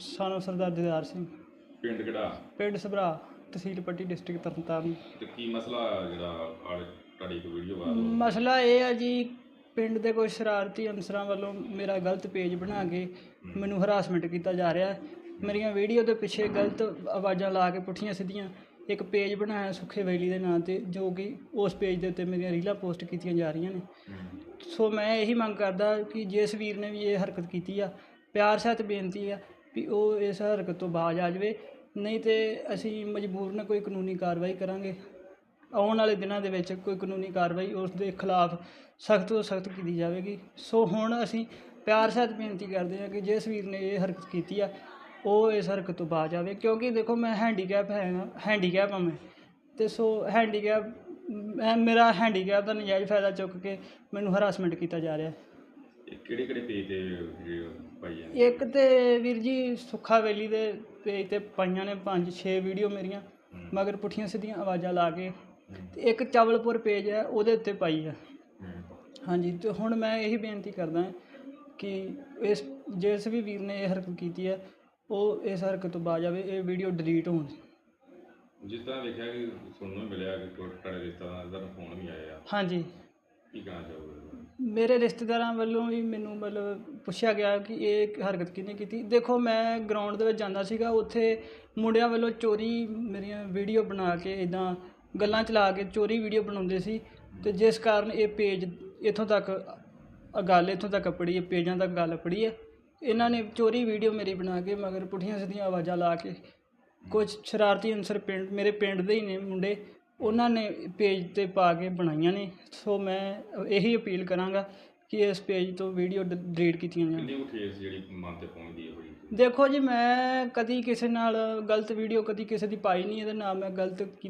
ਸਾਨੂੰ ਸਰਦਾਰ ਦਿਦਾਰ ਸਿੰਘ। ਪਿੰਡ ਕਿਹੜਾ? ਪਿੰਡ ਸਭਰਾ ਤਹਿਸੀਲ ਪੱਟੀ ਡਿਸਟ੍ਰਿਕਟ ਤਰਨਤਾਰਨ। ਤੇ ਕੀ ਮਸਲਾ ਜਿਹੜਾ ਆਲੇ ਤੁਹਾਡੀ ਇੱਕ ਵੀਡੀਓ ਵਾਇਰਲ ਹੋਈ? ਮਸਲਾ ਇਹ ਹੈ ਜੀ ਪਿੰਡ ਦੇ ਕੋਈ ਸ਼ਰਾਰਤੀ ਅਨਸਰਾਂ ਵੱਲੋਂ ਮੇਰਾ ਗਲਤ ਪੇਜ ਬਣਾ ਕੇ ਮੈਨੂੰ ਹਰਾਸਮੈਂਟ ਕੀਤਾ ਜਾ ਰਿਹਾ। ਹੈ ਮੇਰੀਆਂ ਵੀਡੀਓ ਦੇ ਪਿੱਛੇ ਗਲਤ ਆਵਾਜ਼ਾਂ ਲਾ ਕੇ ਪੁੱਠੀਆਂ ਸਿੱਧੀਆਂ ਇੱਕ ਪੇਜ ਬਣਾਇਆ ਸੁੱਖੇ ਵੈਲੀ ਦੇ ਨਾਂ ਤੇ ਜੋ ਕਿ ਉਸ ਪੇਜ ਦੇ ਉੱਤੇ ਮੇਰੀਆਂ ਰੀਲਾਂ ਪੋਸਟ ਕੀਤੀਆਂ ਜਾ ਰਹੀਆਂ ਨੇ। ਸੋ ਮੈਂ ਇਹੀ ਮੰਗ ਕਰਦਾ ਕਿ ਜਿਸ ਵੀਰ ਨੇ ਵੀ ਇਹ ਹਰਕਤ ਕੀਤੀ ਆ ਪਿਆਰ ਸਹਿਤ ਬੇਨਤੀ ਆ ਵੀ ਉਹ ਇਸ ਹਰਕਤ ਤੋਂ ਬਾਜ਼ ਆ ਜਾਵੇ। ਨਹੀਂ ਤੇ ਅਸੀਂ ਮਜਬੂਰਨ ਕੋਈ ਕਾਨੂੰਨੀ ਕਾਰਵਾਈ ਕਰਾਂਗੇ। ਆਉਣ ਵਾਲੇ ਦਿਨਾਂ ਦੇ ਵਿੱਚ ਕੋਈ ਕਾਨੂੰਨੀ ਕਾਰਵਾਈ ਉਸ ਦੇ ਖਿਲਾਫ ਸਖਤ ਤੋਂ ਸਖਤ ਕੀਤੀ ਜਾਵੇਗੀ। ਸੋ ਹੁਣ ਅਸੀਂ ਪਿਆਰ ਸਹਿਤ ਬੇਨਤੀ ਕਰਦੇ ਹਾਂ ਕਿ ਜਿਸ ਵੀਰ ਨੇ ਇਹ ਹਰਕਤ ਕੀਤੀ ਆ, ਉਹ ਇਸ ਹਰਕਤ ਤੋਂ ਬਾਜ਼ ਆਵੇ। ਕਿਉਂਕਿ ਦੇਖੋ ਮੈਂ ਹੈਂਡੀਕੈਪ ਹੈ ਹੈਂਡੀਕੈਪ ਹਾਂ ਮੈਂ। ਤੇ ਸੋ ਹੈਂਡੀਕੈਪ ਮੇਰਾ ਹੈਂਡੀਕੈਪ ਦਾ ਨਜਾਇਜ਼ ਫਾਇਦਾ ਚੁੱਕ ਕੇ ਮੈਨੂੰ ਹਰਾਸਮੈਂਟ ਕੀਤਾ ਜਾ ਰਿਹਾ। ਇਹ ਕਿਹੜੇ ਕਿਹੜੇ ਪੇਜ ਤੇ ਵੀਡੀਓ ਪਾਈ ਜਾਂਦੀ ਇੱਕ ਤੇ ਵੀਰ ਜੀ ਸੁੱਖਾ ਵੈਲੀ ਦੇ ਪੇਜ ਤੇ ਪਾਈਆਂ ਨੇ 5-6 ਵੀਡੀਓ ਮੇਰੀਆਂ ਮਗਰ ਪੁੱਠੀਆਂ ਸਿੱਧੀਆਂ ਆਵਾਜ਼ਾਂ ਲਾ ਕੇ। ਤੇ ਇੱਕ ਚਵਲਪੁਰ ਪੇਜ ਹੈ ਉਹਦੇ ਉੱਤੇ ਪਾਈ ਆ ਹੂੰ। ਹਾਂਜੀ ਤੇ ਹੁਣ ਮੈਂ ਇਹੀ ਬੇਨਤੀ ਕਰਦਾ ਕਿ ਇਸ ਜਿਸ ਵੀ ਵੀਰ ਨੇ ਇਹ ਹਰਕਤ ਕੀਤੀ ਹੈ ਉਹ ਇਸ ਹਰਕਤ ਤੋਂ ਬਾਜ ਆਵੇ ਇਹ ਵੀਡੀਓ ਡਿਲੀਟ ਹੋਣ। ਜਿਸ ਤਰ੍ਹਾਂ ਵੇਖਿਆ ਕਿ ਸੁਣਨ ਨੂੰ ਮਿਲਿਆ ਕਿ ਤੁਹਾਡੇ ਰਿਸ਼ਤੇਦਾਰਾਂ ਦਾ ਫੋਨ ਵੀ ਆਇਆ। ਹਾਂਜੀ। ਕੀ ਕਹਿਣਾ ਚਾਹੋਗੇ? ਮੇਰੇ ਰਿਸ਼ਤੇਦਾਰਾਂ ਵੱਲੋਂ ਵੀ ਮੈਨੂੰ ਮਤਲਬ ਪੁੱਛਿਆ ਗਿਆ ਕਿ ਇਹ ਹਰਕਤ ਕਿਹਨੇ ਕੀਤੀ? ਦੇਖੋ, ਮੈਂ ਗਰਾਊਂਡ ਦੇ ਵਿੱਚ ਜਾਂਦਾ ਸੀਗਾ, ਉੱਥੇ ਮੁੰਡਿਆਂ ਵੱਲੋਂ ਚੋਰੀ ਮੇਰੀਆਂ ਵੀਡੀਓ ਬਣਾ ਕੇ ਇਦਾਂ ਗੱਲਾਂ ਚਲਾ ਕੇ ਚੋਰੀ ਵੀਡੀਓ ਬਣਾਉਂਦੇ ਸੀ ਤੇ ਜਿਸ ਕਾਰਨ ਇਹ ਪੇਜ ਇੱਥੋਂ ਤੱਕ ਗੱਲ ਇੱਥੋਂ ਤੱਕ ਪੜੀ ਹੈ ਪੇਜਾਂ ਤੱਕ ਗੱਲ ਪੜੀ ਹੈ। ਇਹਨਾਂ ਨੇ ਚੋਰੀ ਵੀਡੀਓ ਮੇਰੀ ਬਣਾ ਕੇ, ਮਗਰ ਪੁੱਠੀਆਂ ਸਿੱਧੀਆਂ ਆਵਾਜ਼ਾਂ ਲਾ ਕੇ ਕੁਝ ਸ਼ਰਾਰਤੀ ਅਨਸਰ ਪਿੰਡ, ਮੇਰੇ ਪਿੰਡ ਦੇ ਹੀ ਨੇ ਮੁੰਡੇ ਉਹਨਾਂ ਨੇ ਪੇਜ ਤੇ ਪਾ ਕੇ ਬਣਾਈਆਂ ਨੇ। ਸੋ ਮੈਂ ਇਹੀ ਅਪੀਲ ਕਰਾਂਗਾ ਕਿ ਇਸ ਪੇਜ ਤੋਂ ਵੀਡੀਓ ਡਿਲੀਟ ਕੀਤੀਆਂ ਜਾਣ। ਕਿੰਨੀ ਕੁ ਠੇਸ ਜਿਹੜੀ ਮਨ ਤੇ ਪਹੁੰਚਦੀ ਹੈ ਬੜੀ ਦੇਖੋ ਜੀ ਮੈਂ ਕਦੀ ਕਿਸੇ ਨਾਲ ਗਲਤ ਵੀਡੀਓ ਕਦੀ ਕਿਸੇ ਦੀ ਪਾਈ ਨਹੀਂ ਇਹਦੇ ਨਾਲ ਮੈਂ ਗਲਤ ਕੀ-